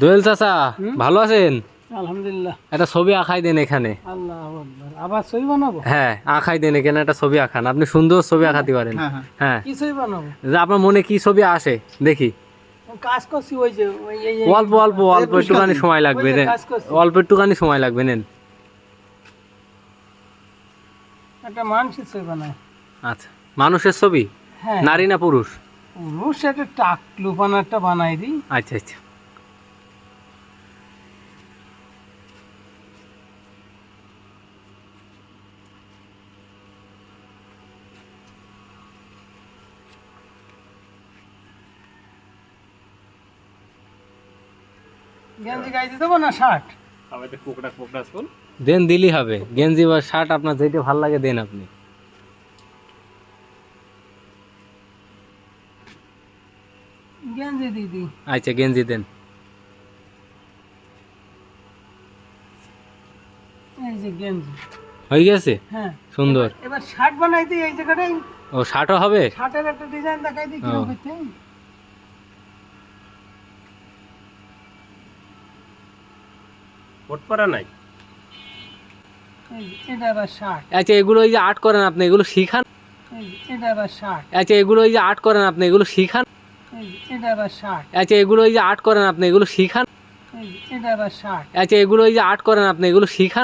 দোয়েল চাচা ভালো আছেন? আলহামদুলিল্লাহ। একটা ছবি আঁকাই দেন এখানে। আবার ছবি বানাবো? হ্যাঁ আঁকাই দেন এখানে একটা ছবি আঁকান। আপনি সুন্দর ছবি আঁকাতে পারেন। হ্যাঁ কি ছবি বানাবো? যে আপনার মনে কি ছবি আসে? দেখি। কাজ করছি ওই যে অল্প অল্প অল্প একটুখানি সময় লাগবে নেন অল্প একটুখানি সময় লাগবে নেন। একটা মানুষের ছবি বানায় আচ্ছা। মানুষের ছবি? হ্যাঁ। নারী না পুরুষ? পুরুষ একটা টাকলু বানারটা বানাই দিই। আচ্ছা আচ্ছা। গেঞ্জি গাইতে দেবো না শার্ট? দেন দিলেই হবে। গেঞ্জি বা শার্ট আপনার যেটা ভালো লাগে দেন আপনি। গেঞ্জি দিদি। আচ্ছা গেঞ্জি দেন। এই যে গেঞ্জি। হয়ে গেছে? হ্যাঁ। সুন্দর। এবার শার্ট বানাই দিই এই জায়গাটাই। ও শার্টও হবে? শার্টের একটা ডিজাইন দেখাই দিই কীরকম ও। করতে নাই? এই যে, এটা আবার শার্ট আচ্ছা এগুলো এই যে আর্ট করেন আপনি এগুলো শিখান। এই যে, এটা আবার শার্ট আচ্ছা এগুলো এই যে আর্ট করেন আপনি এগুলো শিখান। এই যে, এটা আবার শার্ট আচ্ছা এগুলো এই যে আর্ট করেন আপনি এগুলো শিখান। এই যে, এটা আবার শার্ট আচ্ছা এগুলো এই যে আর্ট করেন আপনি এগুলো শিখান।